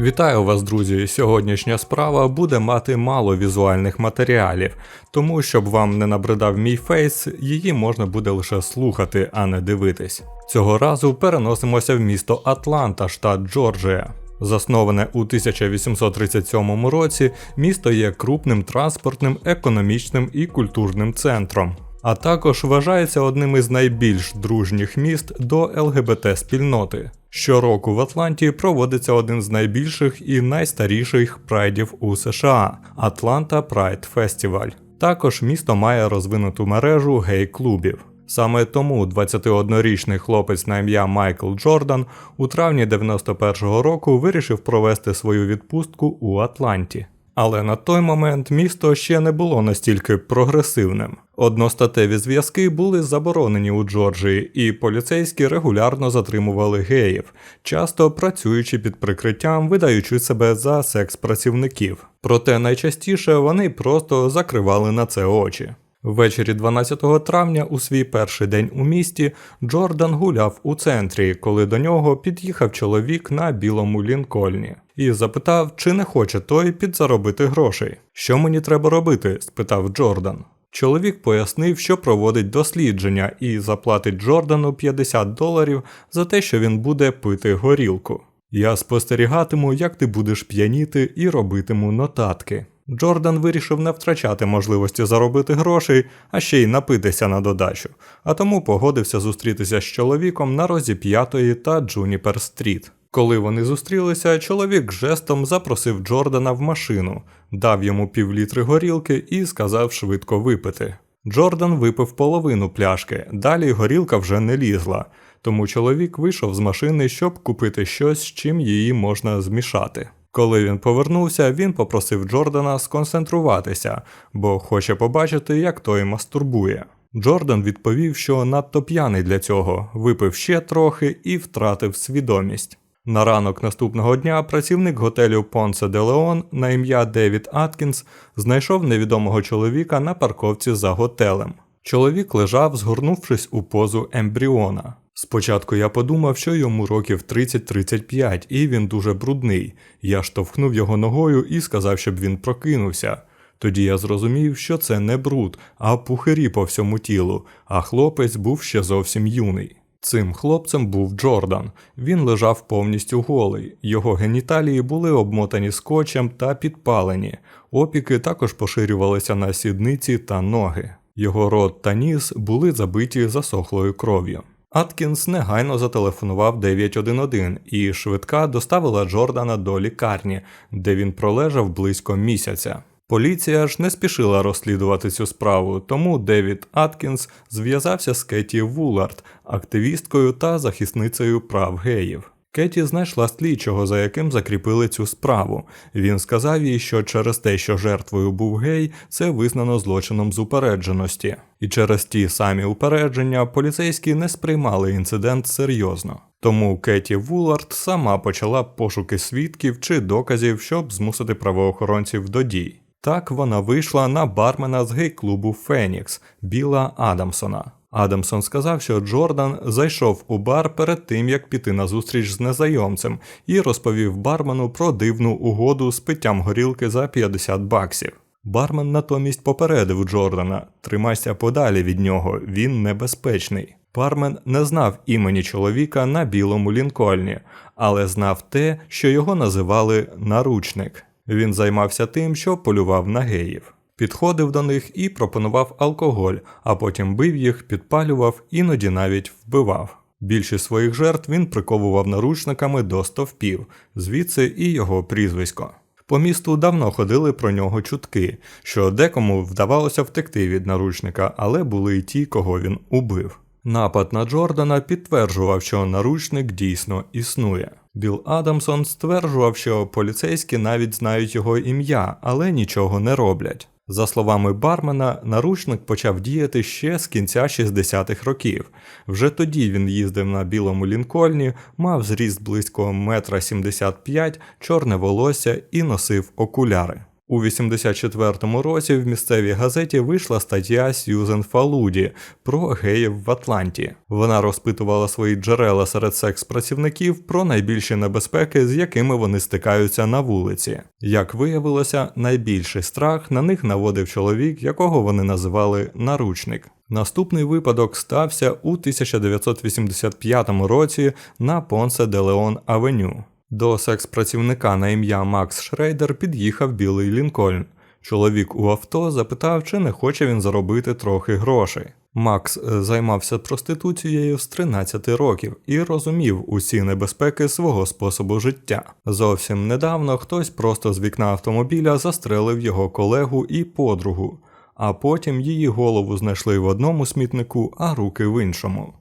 Вітаю вас, друзі! Сьогоднішня справа буде мати мало візуальних матеріалів, тому щоб вам не набридав мій фейс, її можна буде лише слухати, а не дивитись. Цього разу переносимося в місто Атланта, штат Джорджія. Засноване у 1837 році, місто є крупним транспортним, економічним і культурним центром, а також вважається одним із найбільш дружніх міст до ЛГБТ-спільноти. Щороку в Атланті проводиться один з найбільших і найстаріших прайдів у США Атланта Прайд Фестиваль. Також місто має розвинуту мережу гей-клубів. Саме тому 21-річний хлопець на ім'я Майкл Джордан у травні 91-го року вирішив провести свою відпустку у Атланті. Але на той момент місто ще не було настільки прогресивним. Одностатеві зв'язки були заборонені у Джорджії, і поліцейські регулярно затримували геїв, часто працюючи під прикриттям, видаючи себе за секс-працівників. Проте найчастіше вони просто закривали на це очі. Ввечері 12 травня, у свій перший день у місті, Джордан гуляв у центрі, коли до нього під'їхав чоловік на білому лінкольні і запитав, чи не хоче той підзаробити грошей. Що мені треба робити? спитав Джордан. Чоловік пояснив, що проводить дослідження і заплатить Джордану 50 доларів за те, що він буде пити горілку. Я спостерігатиму, як ти будеш п'яніти і робитиму нотатки. Джордан вирішив не втрачати можливості заробити грошей, а ще й напитися на додачу, а тому погодився зустрітися з чоловіком на розі 5 та Джуніпер Стріт. Коли вони зустрілися, чоловік жестом запросив Джордана в машину, дав йому півлітри горілки і сказав швидко випити. Джордан випив половину пляшки, далі горілка вже не лізла, тому чоловік вийшов з машини, щоб купити щось, з чим її можна змішати. Коли він повернувся, він попросив Джордана сконцентруватися, бо хоче побачити, як той мастурбує. Джордан відповів, що надто п'яний для цього, випив ще трохи і втратив свідомість. На ранок наступного дня працівник готелю Понсе де Леон на ім'я Девід Аткінс знайшов невідомого чоловіка на парковці за готелем. Чоловік лежав, згорнувшись у позу ембріона. Спочатку я подумав, що йому років 30-35, і він дуже брудний. Я штовхнув його ногою і сказав, щоб він прокинувся. Тоді я зрозумів, що це не бруд, а пухирі по всьому тілу, а хлопець був ще зовсім юний. Цим хлопцем був Джордан. Він лежав повністю голий, його геніталії були обмотані скотчем та підпалені, опіки також поширювалися на сідниці та ноги. Його рот та ніс були забиті засохлою кров'ю. Аткінс негайно зателефонував 911 і швидка доставила Джордана до лікарні, де він пролежав близько місяця. Поліція ж не спішила розслідувати цю справу, тому Девід Аткінс зв'язався з Кеті Вулард, активісткою та захисницею прав геїв. Кеті знайшла слідчого, за яким закріпили цю справу. Він сказав їй, що через те, що жертвою був гей, це визнано злочином з упередженості. І через ті самі упередження поліцейські не сприймали інцидент серйозно. Тому Кеті Вулард сама почала пошуки свідків чи доказів, щоб змусити правоохоронців до дій. Так вона вийшла на бармена з гей-клубу Фенікс Біла Адамсона. Адамсон сказав, що Джордан зайшов у бар перед тим, як піти на зустріч з незнайомцем, і розповів бармену про дивну угоду з питтям горілки за 50 баксів. Бармен натомість попередив Джордана тримайся подалі від нього, він небезпечний. Бармен не знав імені чоловіка на білому лінкольні, але знав те, що його називали наручник. Він займався тим, що полював на геїв. Підходив до них і пропонував алкоголь, а потім бив їх, підпалював, іноді навіть вбивав. Більшість своїх жертв він приковував наручниками до стовпів, звідси і його прізвисько. По місту давно ходили про нього чутки, що декому вдавалося втекти від наручника, але були й ті, кого він убив. Напад на Джордана підтверджував, що наручник дійсно існує. Біл Адамсон стверджував, що поліцейські навіть знають його ім'я, але нічого не роблять. За словами бармена, наручник почав діяти ще з кінця 60-х років. Вже тоді він їздив на білому лінкольні, мав зріст близько метра 75, чорне волосся і носив окуляри. У 84-му році в місцевій газеті вийшла стаття Сьюзен Фалуді про геїв в Атланті. Вона розпитувала свої джерела серед секс-працівників про найбільші небезпеки, з якими вони стикаються на вулиці. Як виявилося, найбільший страх на них наводив чоловік, якого вони називали наручник. Наступний випадок стався у 1985 році на Понсе де Леон Авеню. До секс-працівника на ім'я Макс Шрейдер під'їхав білий Лінкольн. Чоловік у авто запитав, чи не хоче він заробити трохи грошей. Макс е, займався проституцією з 13 років і розумів усі небезпеки свого способу життя. Зовсім недавно хтось просто з вікна автомобіля застрелив його колегу і подругу, а потім її голову знайшли в одному смітнику, а руки в іншому.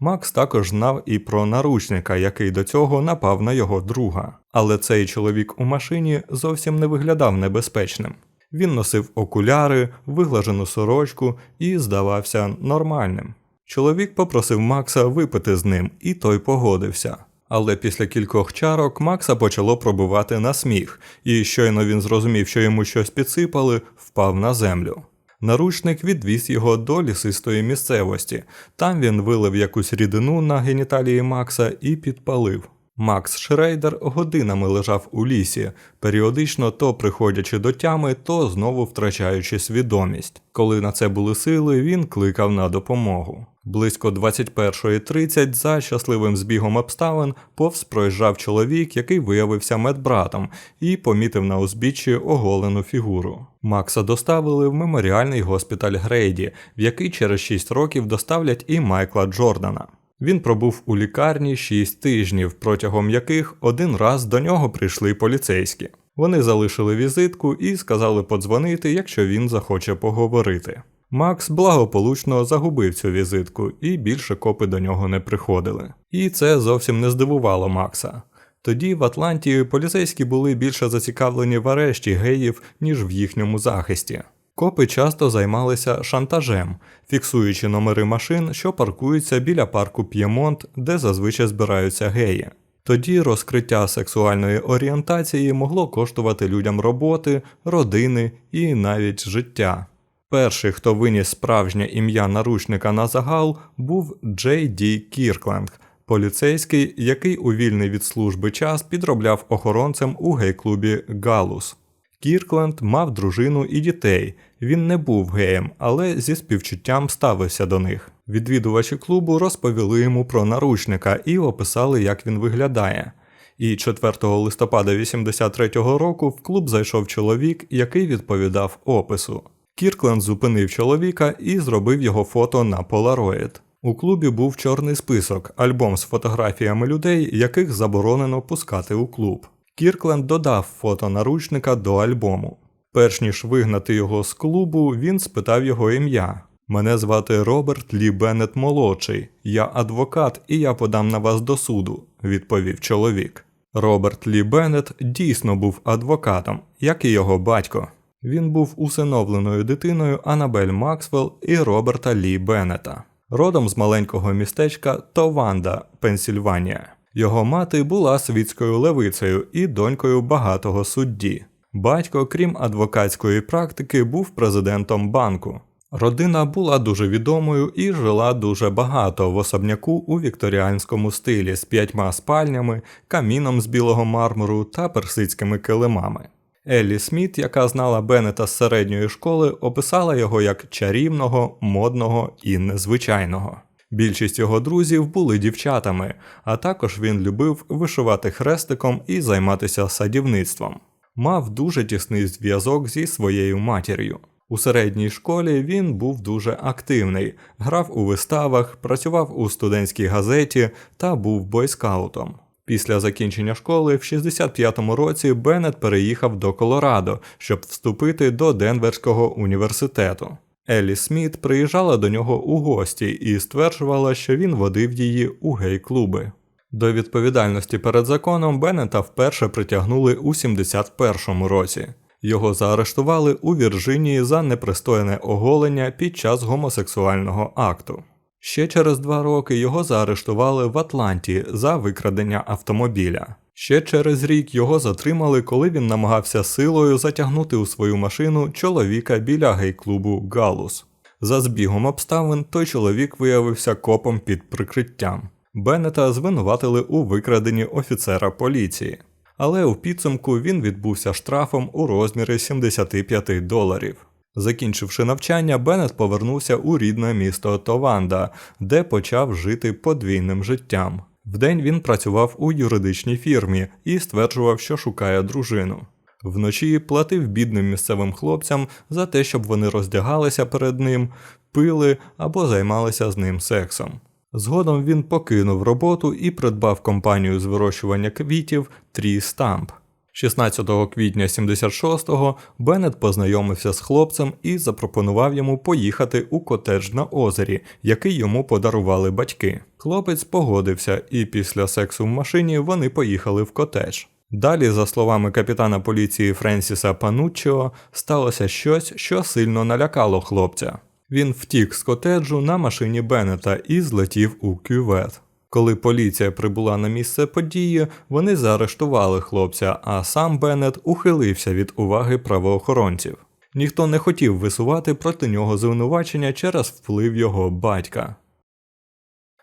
Макс також знав і про наручника, який до цього напав на його друга. Але цей чоловік у машині зовсім не виглядав небезпечним. Він носив окуляри, виглажену сорочку і здавався нормальним. Чоловік попросив Макса випити з ним, і той погодився. Але після кількох чарок Макса почало пробувати на сміх, і щойно він зрозумів, що йому щось підсипали, впав на землю. Наручник відвіз його до лісистої місцевості. Там він вилив якусь рідину на геніталії Макса і підпалив. Макс Шрейдер годинами лежав у лісі, періодично то приходячи до тями, то знову втрачаючи свідомість. Коли на це були сили, він кликав на допомогу. Близько 21.30 за щасливим збігом обставин повз проїжджав чоловік, який виявився медбратом, і помітив на узбіччі оголену фігуру. Макса доставили в меморіальний госпіталь Грейді, в який через 6 років доставлять і Майкла Джордана. Він пробув у лікарні 6 тижнів, протягом яких один раз до нього прийшли поліцейські. Вони залишили візитку і сказали подзвонити, якщо він захоче поговорити. Макс благополучно загубив цю візитку, і більше копи до нього не приходили. І це зовсім не здивувало Макса. Тоді в Атланті поліцейські були більше зацікавлені в арешті геїв, ніж в їхньому захисті. Копи часто займалися шантажем, фіксуючи номери машин, що паркуються біля парку П'ємонт, де зазвичай збираються геї. Тоді розкриття сексуальної орієнтації могло коштувати людям роботи, родини і навіть життя. Перший, хто виніс справжнє ім'я наручника на загал, був Джей Ді Кіркленд, поліцейський, який у вільний від служби час підробляв охоронцем у гей-клубі Галус. Кіркленд мав дружину і дітей. Він не був геєм, але зі співчуттям ставився до них. Відвідувачі клубу розповіли йому про наручника і описали, як він виглядає. І 4 листопада 83-го року в клуб зайшов чоловік, який відповідав опису. Кіркленд зупинив чоловіка і зробив його фото на полароїд. У клубі був чорний список, альбом з фотографіями людей, яких заборонено пускати у клуб. Кіркленд додав фото наручника до альбому. Перш ніж вигнати його з клубу, він спитав його ім'я. Мене звати Роберт Лі Беннет молодший. Я адвокат, і я подам на вас до суду, відповів чоловік. Роберт Лі Беннет дійсно був адвокатом, як і його батько. Він був усиновленою дитиною Анабель Максвелл і Роберта Лі Беннета. Родом з маленького містечка Тованда, Пенсільванія. Його мати була світською левицею і донькою багатого судді. Батько, крім адвокатської практики, був президентом банку. Родина була дуже відомою і жила дуже багато в особняку у вікторіанському стилі з п'ятьма спальнями, каміном з білого мармуру та персидськими килимами. Еллі Сміт, яка знала Беннета з середньої школи, описала його як чарівного, модного і незвичайного. Більшість його друзів були дівчатами, а також він любив вишивати хрестиком і займатися садівництвом. Мав дуже тісний зв'язок зі своєю матір'ю. У середній школі він був дуже активний, грав у виставах, працював у студентській газеті та був бойскаутом. Після закінчення школи в 65-му році Беннет переїхав до Колорадо, щоб вступити до Денверського університету. Еллі Сміт приїжджала до нього у гості і стверджувала, що він водив її у гей-клуби. До відповідальності перед законом Беннета вперше притягнули у 71-му році. Його заарештували у Вірджинії за непристойне оголення під час гомосексуального акту. Ще через два роки його заарештували в Атланті за викрадення автомобіля. Ще через рік його затримали, коли він намагався силою затягнути у свою машину чоловіка біля гей-клубу Галус. За збігом обставин той чоловік виявився копом під прикриттям. Беннета звинуватили у викраденні офіцера поліції, але у підсумку він відбувся штрафом у розмірі 75 доларів. Закінчивши навчання, Беннет повернувся у рідне місто Тованда, де почав жити подвійним життям. Вдень він працював у юридичній фірмі і стверджував, що шукає дружину. Вночі платив бідним місцевим хлопцям за те, щоб вони роздягалися перед ним, пили або займалися з ним сексом. Згодом він покинув роботу і придбав компанію з вирощування квітів Трі Stamp. 16 квітня 76-го Беннет познайомився з хлопцем і запропонував йому поїхати у котедж на озері, який йому подарували батьки. Хлопець погодився, і після сексу в машині вони поїхали в котедж. Далі, за словами капітана поліції Френсіса Пануччо, сталося щось, що сильно налякало хлопця. Він втік з котеджу на машині Беннета і злетів у кювет. Коли поліція прибула на місце події, вони заарештували хлопця, а сам Беннет ухилився від уваги правоохоронців. Ніхто не хотів висувати проти нього звинувачення через вплив його батька.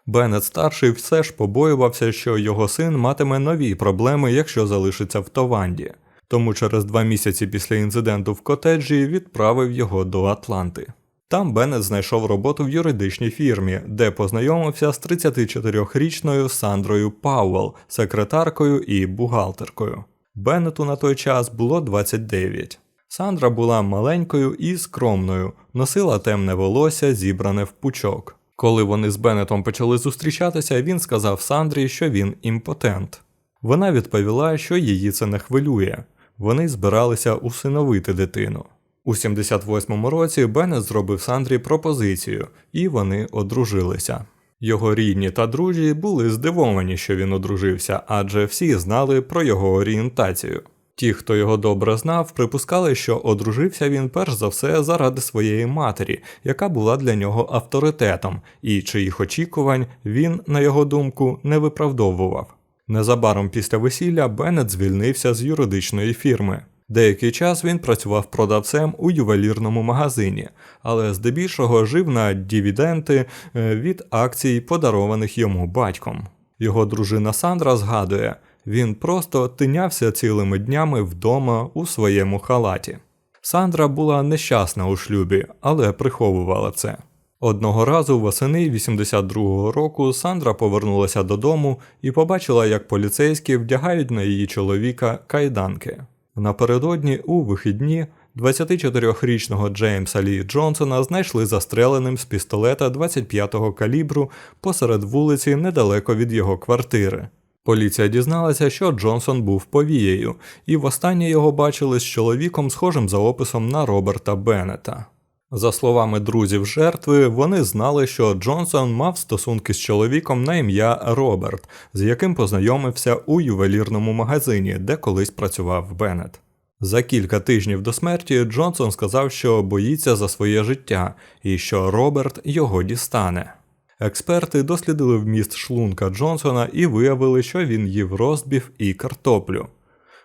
Беннет старший все ж побоювався, що його син матиме нові проблеми, якщо залишиться в Тованді, тому через два місяці після інциденту в котеджі відправив його до Атланти. Там Беннет знайшов роботу в юридичній фірмі, де познайомився з 34-річною Сандрою Пауэлл, секретаркою і бухгалтеркою. Беннету на той час було 29. Сандра була маленькою і скромною, носила темне волосся, зібране в пучок. Коли вони з Беннетом почали зустрічатися, він сказав Сандрі, що він імпотент. Вона відповіла, що її це не хвилює. Вони збиралися усиновити дитину. У 78-му році Беннет зробив Сандрі пропозицію, і вони одружилися. Його рідні та друзі були здивовані, що він одружився, адже всі знали про його орієнтацію. Ті, хто його добре знав, припускали, що одружився він перш за все заради своєї матері, яка була для нього авторитетом, і чиїх очікувань він, на його думку, не виправдовував. Незабаром після весілля Беннет звільнився з юридичної фірми. Деякий час він працював продавцем у ювелірному магазині, але здебільшого жив на дивіденти е, від акцій, подарованих йому батьком. Його дружина Сандра згадує, він просто тинявся цілими днями вдома у своєму халаті. Сандра була нещасна у шлюбі, але приховувала це. Одного разу восени 82-го року Сандра повернулася додому і побачила, як поліцейські вдягають на її чоловіка кайданки. Напередодні у вихідні 24-річного Джеймса Лі Джонсона знайшли застреленим з пістолета 25-го калібру посеред вулиці недалеко від його квартири. Поліція дізналася, що Джонсон був повією, і востаннє його бачили з чоловіком, схожим за описом на Роберта Беннета. За словами друзів жертви, вони знали, що Джонсон мав стосунки з чоловіком на ім'я Роберт, з яким познайомився у ювелірному магазині, де колись працював Беннет. За кілька тижнів до смерті Джонсон сказав, що боїться за своє життя і що Роберт його дістане. Експерти дослідили вміст шлунка Джонсона і виявили, що він їв розбів і картоплю.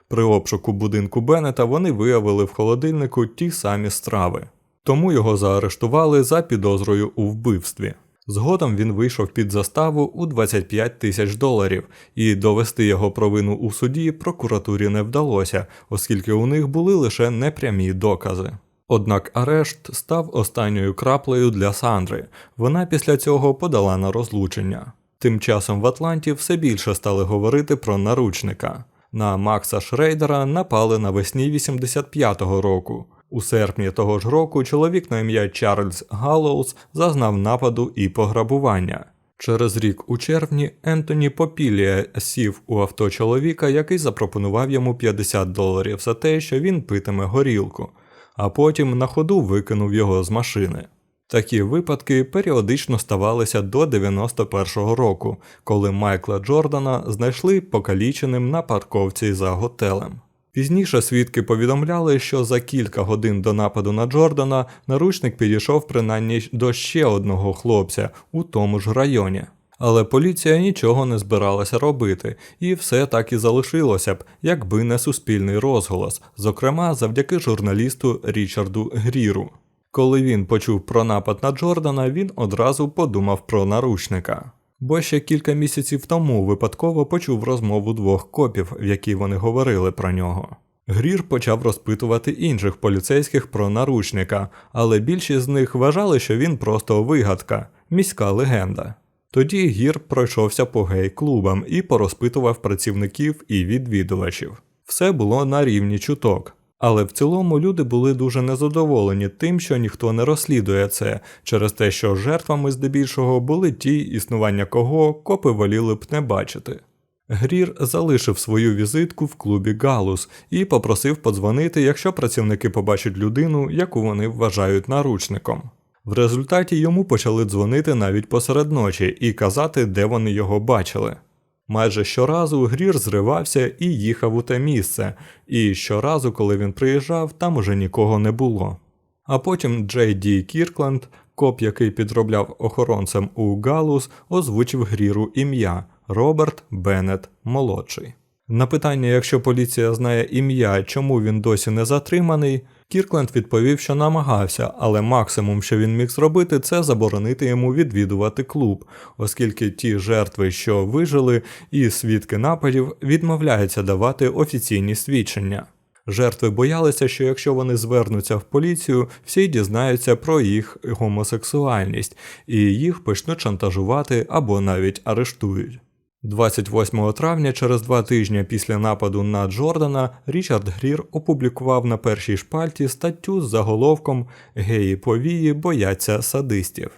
При обшуку будинку Беннета вони виявили в холодильнику ті самі страви тому його заарештували за підозрою у вбивстві. Згодом він вийшов під заставу у 25 тисяч доларів, і довести його провину у суді прокуратурі не вдалося, оскільки у них були лише непрямі докази. Однак арешт став останньою краплею для Сандри. Вона після цього подала на розлучення. Тим часом в Атланті все більше стали говорити про наручника. На Макса Шрейдера напали навесні 85-го року. У серпні того ж року чоловік на ім'я Чарльз Галлоуз зазнав нападу і пограбування. Через рік у червні Ентоні Попілія сів у авто чоловіка, який запропонував йому 50 доларів за те, що він питиме горілку, а потім на ходу викинув його з машини. Такі випадки періодично ставалися до 91-го року, коли Майкла Джордана знайшли покаліченим на парковці за готелем. Пізніше свідки повідомляли, що за кілька годин до нападу на Джордана наручник підійшов принаймні до ще одного хлопця у тому ж районі. Але поліція нічого не збиралася робити, і все так і залишилося б, якби не суспільний розголос, зокрема завдяки журналісту Річарду Гріру. Коли він почув про напад на Джордана, він одразу подумав про наручника. Бо ще кілька місяців тому випадково почув розмову двох копів, в якій вони говорили про нього. Грір почав розпитувати інших поліцейських про наручника, але більшість з них вважали, що він просто вигадка, міська легенда. Тоді гір пройшовся по гей-клубам і порозпитував працівників і відвідувачів. Все було на рівні чуток. Але в цілому люди були дуже незадоволені тим, що ніхто не розслідує це, через те, що жертвами здебільшого були ті, існування кого копи воліли б не бачити. Грір залишив свою візитку в клубі Галус і попросив подзвонити, якщо працівники побачать людину, яку вони вважають наручником. В результаті йому почали дзвонити навіть посеред ночі і казати, де вони його бачили. Майже щоразу Грір зривався і їхав у те місце, і щоразу, коли він приїжджав, там уже нікого не було. А потім Джей Ді Кіркленд, коп, який підробляв охоронцем у Галус, озвучив Гріру ім'я Роберт Беннет молодший. На питання, якщо поліція знає ім'я, чому він досі не затриманий, Кіркленд відповів, що намагався, але максимум, що він міг зробити, це заборонити йому відвідувати клуб, оскільки ті жертви, що вижили, і свідки нападів відмовляються давати офіційні свідчення. Жертви боялися, що якщо вони звернуться в поліцію, всі дізнаються про їх гомосексуальність, і їх почнуть шантажувати або навіть арештують. 28 травня, через два тижні після нападу на Джордана, Річард Грір опублікував на першій шпальті статтю з заголовком Геї повії бояться садистів.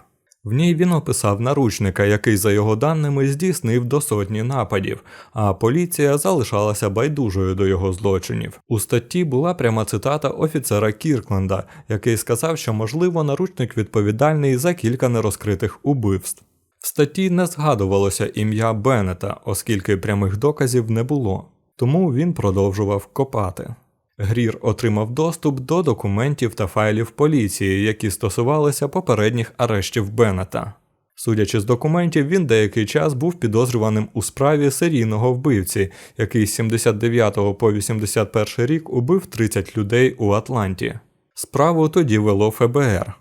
В ній він описав наручника, який, за його даними, здійснив до сотні нападів, а поліція залишалася байдужою до його злочинів. У статті була пряма цитата офіцера Кіркленда, який сказав, що можливо наручник відповідальний за кілька нерозкритих убивств. В статті не згадувалося ім'я Беннета, оскільки прямих доказів не було, тому він продовжував копати. Грір отримав доступ до документів та файлів поліції, які стосувалися попередніх арештів Беннета. Судячи з документів, він деякий час був підозрюваним у справі серійного вбивці, який з 79 по 81 рік убив 30 людей у Атланті. Справу тоді вело ФБР.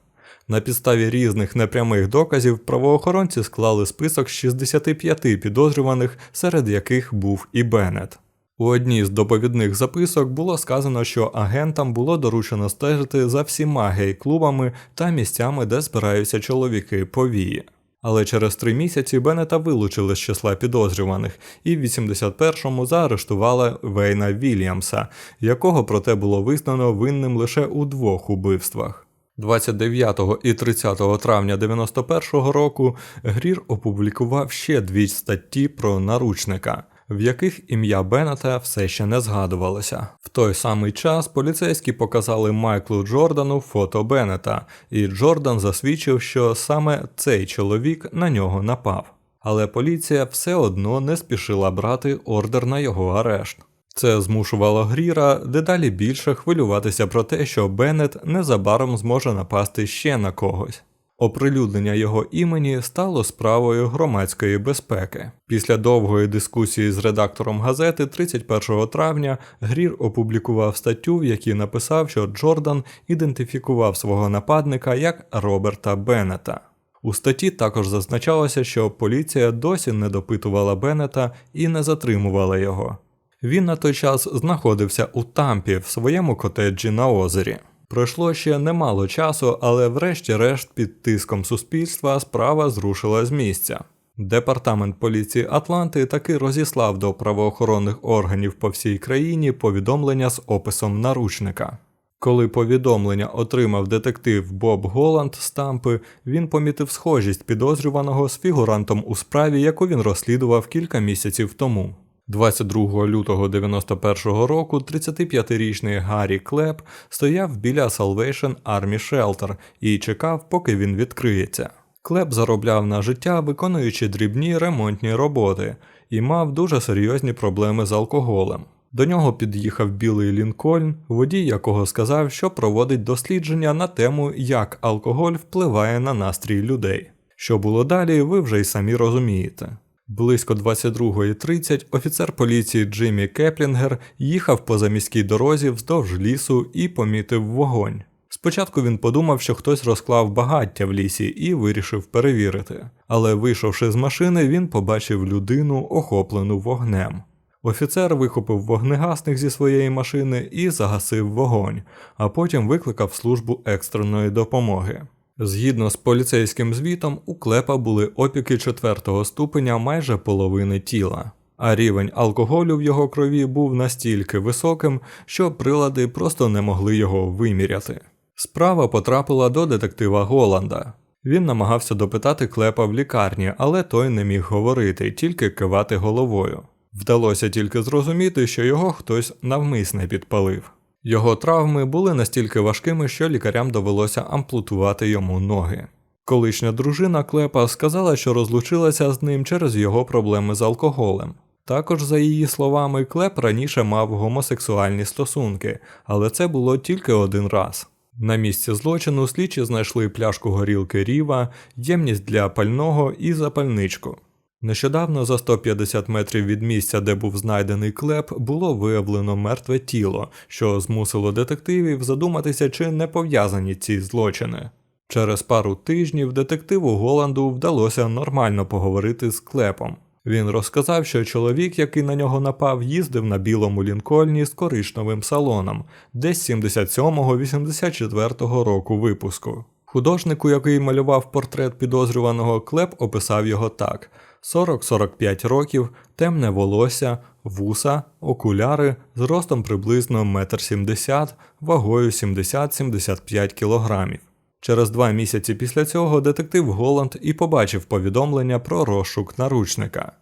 На підставі різних непрямих доказів правоохоронці склали список 65 підозрюваних, серед яких був і Беннет. У одній з доповідних записок було сказано, що агентам було доручено стежити за всіма гей-клубами та місцями, де збираються чоловіки повії. Але через три місяці Беннета вилучили з числа підозрюваних, і в 81-му заарештували Вейна Вільямса, якого проте було визнано винним лише у двох убивствах. 29 і 30 травня 91 року Грір опублікував ще дві статті про наручника, в яких ім'я Беннета все ще не згадувалося. В той самий час поліцейські показали Майклу Джордану фото Беннета, і Джордан засвідчив, що саме цей чоловік на нього напав. Але поліція все одно не спішила брати ордер на його арешт. Це змушувало Гріра дедалі більше хвилюватися про те, що Беннет незабаром зможе напасти ще на когось. Оприлюднення його імені стало справою громадської безпеки. Після довгої дискусії з редактором газети 31 травня Грір опублікував статтю, в якій написав, що Джордан ідентифікував свого нападника як Роберта Беннета. У статті також зазначалося, що поліція досі не допитувала Беннета і не затримувала його. Він на той час знаходився у тампі в своєму котеджі на озері. Пройшло ще немало часу, але врешті-решт під тиском суспільства справа зрушила з місця. Департамент поліції Атланти таки розіслав до правоохоронних органів по всій країні повідомлення з описом наручника. Коли повідомлення отримав детектив Боб Голланд з Тампи, він помітив схожість підозрюваного з фігурантом у справі, яку він розслідував кілька місяців тому. 22 лютого 91 року 35-річний Гаррі Клеп стояв біля Salvation Army Shelter і чекав, поки він відкриється. Клеп заробляв на життя, виконуючи дрібні ремонтні роботи, і мав дуже серйозні проблеми з алкоголем. До нього під'їхав білий Лінкольн, водій якого сказав, що проводить дослідження на тему, як алкоголь впливає на настрій людей. Що було далі, ви вже й самі розумієте. Близько 22.30 офіцер поліції Джиммі Кеплінгер їхав по заміській дорозі вздовж лісу і помітив вогонь. Спочатку він подумав, що хтось розклав багаття в лісі і вирішив перевірити. Але вийшовши з машини, він побачив людину, охоплену вогнем. Офіцер вихопив вогнегасник зі своєї машини і загасив вогонь, а потім викликав службу екстреної допомоги. Згідно з поліцейським звітом, у клепа були опіки четвертого ступеня майже половини тіла, а рівень алкоголю в його крові був настільки високим, що прилади просто не могли його виміряти. Справа потрапила до детектива Голланда. Він намагався допитати клепа в лікарні, але той не міг говорити, тільки кивати головою. Вдалося тільки зрозуміти, що його хтось навмисне підпалив. Його травми були настільки важкими, що лікарям довелося амплутувати йому ноги. Колишня дружина Клепа сказала, що розлучилася з ним через його проблеми з алкоголем. Також, за її словами, Клеп раніше мав гомосексуальні стосунки, але це було тільки один раз. На місці злочину слідчі знайшли пляшку горілки Ріва, ємність для пального і запальничку. Нещодавно за 150 метрів від місця, де був знайдений клеп, було виявлено мертве тіло, що змусило детективів задуматися, чи не пов'язані ці злочини. Через пару тижнів детективу Голланду вдалося нормально поговорити з клепом. Він розказав, що чоловік, який на нього напав, їздив на білому лінкольні з коричневим салоном, десь 77-84 року випуску. Художнику, який малював портрет підозрюваного, клеп описав його так: 40-45 років, темне волосся, вуса, окуляри з ростом приблизно 1,70 м, вагою 70-75 кг. Через два місяці після цього детектив Голланд і побачив повідомлення про розшук наручника.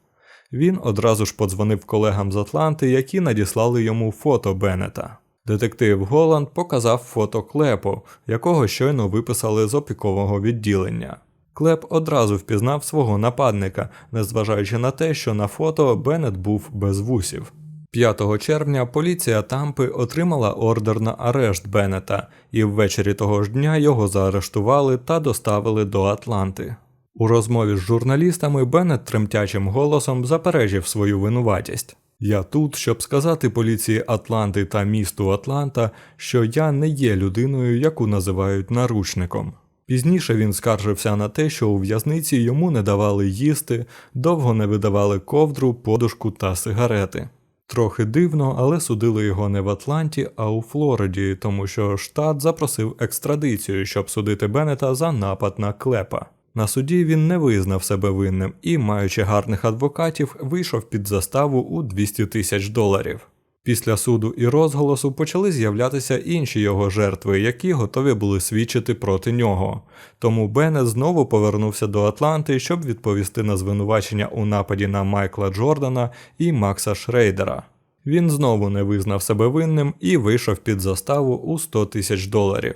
Він одразу ж подзвонив колегам з Атланти, які надіслали йому фото Беннета. Детектив Голланд показав фото клепу, якого щойно виписали з опікового відділення. Клеп одразу впізнав свого нападника, незважаючи на те, що на фото Беннет був без вусів. 5 червня поліція Тампи отримала ордер на арешт Беннета, і ввечері того ж дня його заарештували та доставили до Атланти. У розмові з журналістами Беннет тремтячим голосом заперечив свою винуватість. Я тут, щоб сказати поліції Атланти та місту Атланта, що я не є людиною, яку називають наручником. Пізніше він скаржився на те, що у в'язниці йому не давали їсти, довго не видавали ковдру, подушку та сигарети. Трохи дивно, але судили його не в Атланті, а у Флориді, тому що штат запросив екстрадицію, щоб судити Беннета за напад на клепа. На суді він не визнав себе винним і, маючи гарних адвокатів, вийшов під заставу у 200 тисяч доларів. Після суду і розголосу почали з'являтися інші його жертви, які готові були свідчити проти нього. Тому Беннет знову повернувся до Атланти, щоб відповісти на звинувачення у нападі на Майкла Джордана і Макса Шрейдера. Він знову не визнав себе винним і вийшов під заставу у 100 тисяч доларів.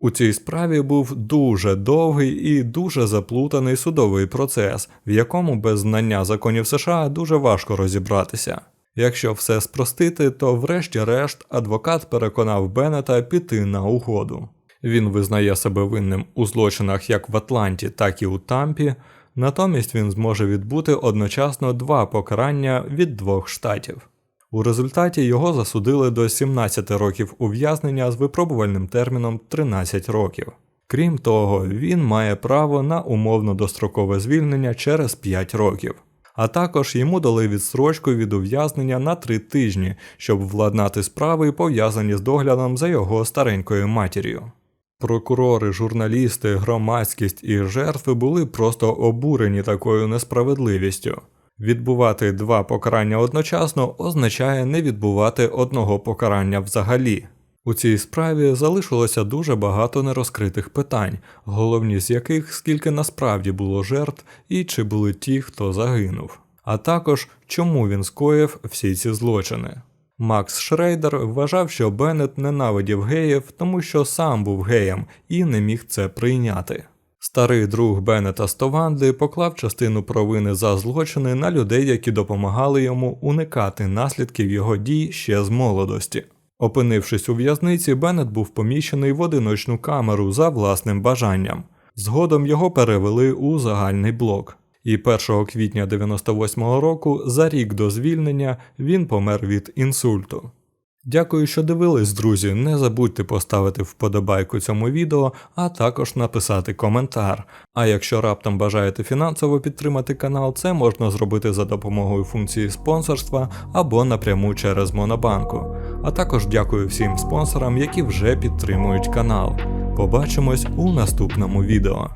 У цій справі був дуже довгий і дуже заплутаний судовий процес, в якому без знання законів США дуже важко розібратися. Якщо все спростити, то врешті-решт адвокат переконав Беннета піти на угоду. Він визнає себе винним у злочинах як в Атланті, так і у Тампі, натомість він зможе відбути одночасно два покарання від двох штатів. У результаті його засудили до 17 років ув'язнення з випробувальним терміном 13 років. Крім того, він має право на умовно дострокове звільнення через 5 років. А також йому дали відстрочку від ув'язнення на 3 тижні, щоб владнати справи, пов'язані з доглядом за його старенькою матір'ю. Прокурори, журналісти, громадськість і жертви були просто обурені такою несправедливістю. Відбувати два покарання одночасно означає не відбувати одного покарання взагалі. У цій справі залишилося дуже багато нерозкритих питань, головні з яких скільки насправді було жертв і чи були ті, хто загинув, а також чому він скоїв всі ці злочини. Макс Шрейдер вважав, що Беннет ненавидів геїв, тому що сам був геєм і не міг це прийняти. Старий друг Беннета Стованди поклав частину провини за злочини на людей, які допомагали йому уникати наслідків його дій ще з молодості. Опинившись у в'язниці, Беннет був поміщений в одиночну камеру за власним бажанням. Згодом його перевели у загальний блок. І 1 квітня 98-го року, за рік до звільнення, він помер від інсульту. Дякую, що дивились, друзі. Не забудьте поставити вподобайку цьому відео, а також написати коментар. А якщо раптом бажаєте фінансово підтримати канал, це можна зробити за допомогою функції спонсорства або напряму через Монобанку. А також дякую всім спонсорам, які вже підтримують канал. Побачимось у наступному відео.